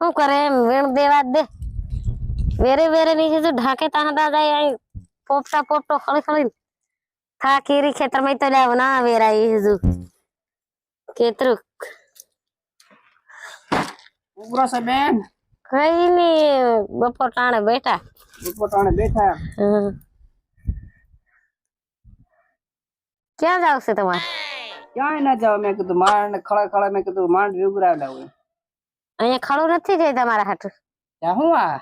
શું કરે? એમ વેણ દેવા દે. વેરે વેરે નીચે કીધું ઢાકે તાહ દાદા અહીં પોપટા પોપટો ખળી ખળી થા કેરી ખેતરમાં તો લાવ ના વેરા ઈ કીધું કેતરું. ઉભરો છે બેન. કઈ નઈ બપોર ટાણે બેઠા. પોતાને બેઠા. ક્યાં જાવ છે તમારે? ક્યાંય ના જાવ. મેં કીધું માંડ ખળા ખળા મેં કીધું માંડ વિગરાવ હોય અહીંયા ખડું નથી જાય તમારા હાથ. હું આ?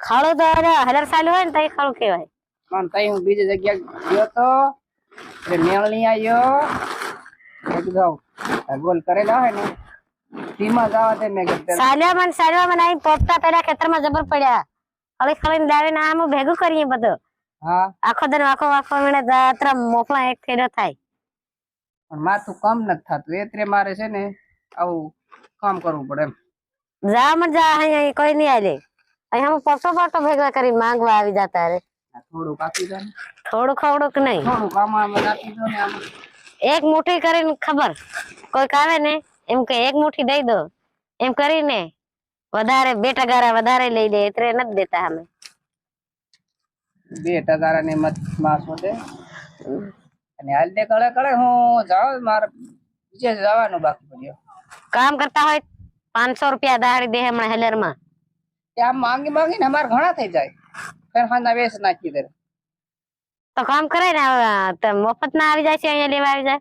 ખડું તો હજાર સાલ હોય ને તઈ ખડું કહેવાય. પણ તઈ હું બીજી જગ્યા ગયો તો એટલે મેળ નહીં આવ્યો. મેં કીધું આવ, આ ગોલ કરેલા હોય ને ધીમા જવા દે મેં સાલ્યા મને સાલ્યા મને અહીં પોપટા પેલા ખેતરમાં જબર પડ્યા. ખળી ખળીને લાવીને આમ ભેગું કરીએ બધું. હા. આખો દિન આખો આખો મને જાત્રા મોકલા એક થેડો થાય. પણ માથું કમ નથી થતું. એ મારે છે ને આવું કામ કરવું પડે એમ. જા મત જા અહીંયા કોઈ નહીં આલે અહીંયા હું પોપટો પોપટો ભેગા કરી માંગવા આવી જતા રે. થોડુંક આપી દે દો થોડું ખવડુંક નહીં. થોડુંક આમાં નાખી દો ને એક મુઠ્ઠી કરીને ખબર કોઈક આવે ને એમ કે એક મુઠ્ઠી દઈ દો. એમ કરીને વધારે બે ટગારા વધારે લઈ લે એટલે નથી દેતા અમે. બે ટકારા ને મત માસ દે અને હાલ દે કળે કળે હું જાઉં મારે બીજે જવાનું બાકી પડ્યો. કામ કરતા હોય પાંચસો રૂપિયા દાડી દે હમણાં હેલરમાં ત્યાં માંગી માંગીને અમારે ઘણા થઈ જાય. ફેર વેસ નાખી દે. તો કામ કરે ને તો મફત ના આવી જાય છે અહીંયા લેવા આવી જાય?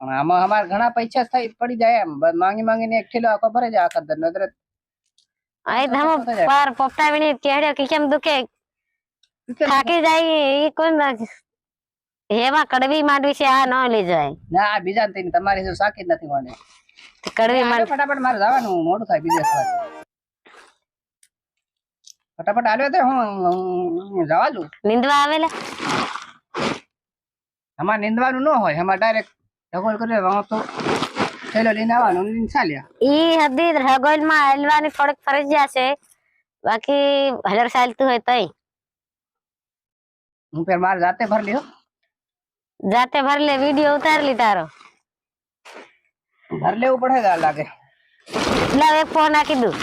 પણ આમાં અમારે ઘણા પૈસા થઈ પડી જાય એમ. માંગી માંગીને એક કિલો આખો ભરે જાય આખા દર નજરે અહીં ધમો પર પોપટા વીણી ચહેડ્યો કે કેમ દુખે? થાકી જાય એ કોણ હેવા કડવી માંડવી છે આ ન લઈ જાય. ના બીજા ને તમારી સાકી જ નથી મને કડવી હાલો ફટાફટ મારે જવાનું મોડું થાય બીજે ફટાફટ હાલ્યો તો હું જવા દઉં. નીંદવા આવેલા? અમારે નીંદવાનું ન હોય અમારે ડાયરેક્ટ ઢગોલ કરી દેવાનું તો થેલો લઈને આવવાનું લઈને ચાલ્યા. ઈ હદી રગોલમાં હલવાની થોડીક ફરજિયાત છે. બાકી હલર ચાલતું હોય તોય. હું મારે જાતે ભર લ્યો. જાતે ભર લે વીડિયો ઉતાર લી તારો. ભર લેવું પડે ગા લાગે. એટલે એક ફોન નાખી દઉં.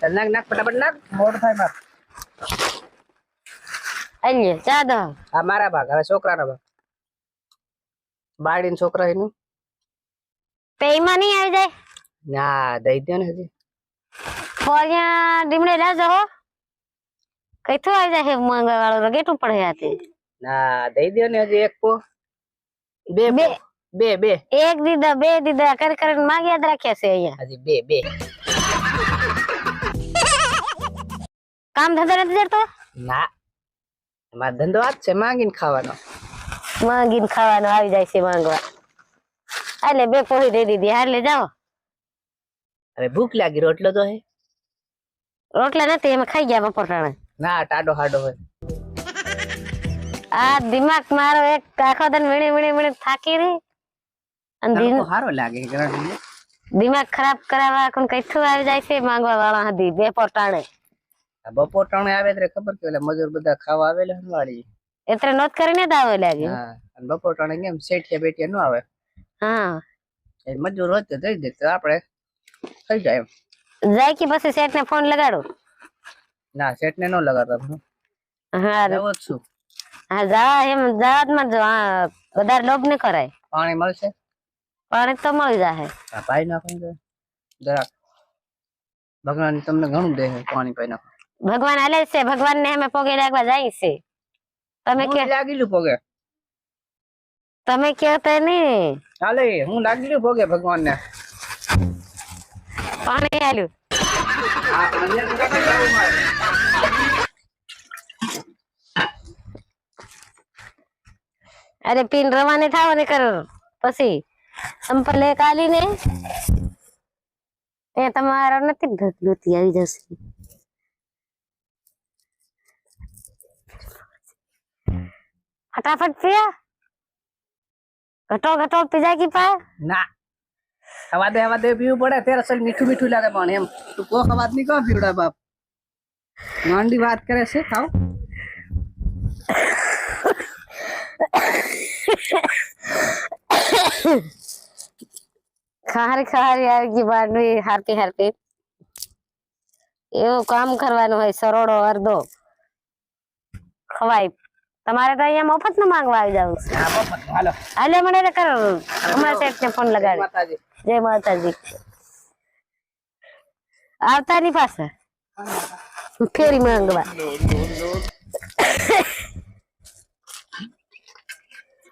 ચાલ નાખ નાખ ફટાફટ નાખ. મોડ થાય મારે. અલ્યો ચા દો. આ મારા ભાગ હવે છોકરાનો ભાગ. બાળીન છોકરા એનું તે નહીં આવી જાય? ના દઈ દો ને હજી. ફોરિયા ડીમડે લાજો હો. કઈ આવી જાય હે માંગવા વાળો રગેટું પડે આતે ના દઈ દો ને હજી એક પો. બે બે. બે બે. એક દીધા બે દીધા કર કરીને માગ્યા જ રાખ્યા છે અહીંયા. હજી બે બે. કામ ધંધો નથી કરતો? ના. એમાં ધંધો આ છે માંગીને ખાવાનો. માંગીને ખાવાનો આવી જાય છે માંગવા. એટલે બે પોળી દઈ દીધી હાલે જાઓ. હવે ભૂખ લાગી રોટલો તો હે. રોટલા નથી એમાં ખાઈ ગયા બપોર ના ટાડો હાડો હોય. આ દિમાગ મારો એક આખો દન વીણી વીણી વીણી થાકી રહી. હારો લાગે દિમાગ ખરાબ કરાવવા કોણ કઈ થયું આવી જાય છે? માંગવા વાળા હતી બે પોટાણે. આ બપોર ટાણે આવે એટલે ખબર કે ઓલા મજૂર બધા ખાવા આવેલા હનવાડી એટલે નોત કરીને જ આવે લાગે? હા અને બપોર ટાણે કેમ શેઠિયા બેઠિયા ન આવે? હા. એ મજૂર હોય તો દઈ દે તો આપણે થઈ જાય એમ. જાય કે પછી શેઠ ને ફોન લગાડો? ના શેઠ ને નો લગાડતા હા. એવો છું. હા જા એમ જાતમાં જો હા વધારે લોભ ન કરાય. પાણી મળશે? પાણી તો મળી જાય આ પાઈ નાખો ને જરાક. ભગવાન તમને ઘણું દે છે પાણી પાઈ નાખો. ભગવાન હાલે છે ભગવાન ને અમે પોગે લાગવા જાય છે. તમે કે હું લાગેલું પોગે? તમે કહો તો નહીં. ચાલે હું લાગેલું પોગે ભગવાન ને પાણી હાલ્યું અરે પીન રવાની થાવ ને કર પછી. સંપલ એક આલી ને એ તમારો નથી ગગલુતી આવી જશે. ફટાફટ પીયા ઘટો ઘટો પી જાય કી પા? ના. હવા દે હવા દે પીવું પડે. ત્યારે અસલ મીઠું મીઠું લાગે પણ એમ. તું કોક વાત નહીં કહો પીવડા બાપ. માંડી વાત કરે છે ખાવ ખારી ખારી ગઈ બાંડવી હારપી હારપી એવું કામ કરવાનું હોય સરોડો અડધો ખવાય. તમારે તો અહીંયા મફતનું માંગવા આવી જવું. હાલો. હાલે મને તો કરો. અમારા શેઠ ને ફોન લગાડે. જય માતાજી. આવતા ની પાસે ફેરી માંગવા.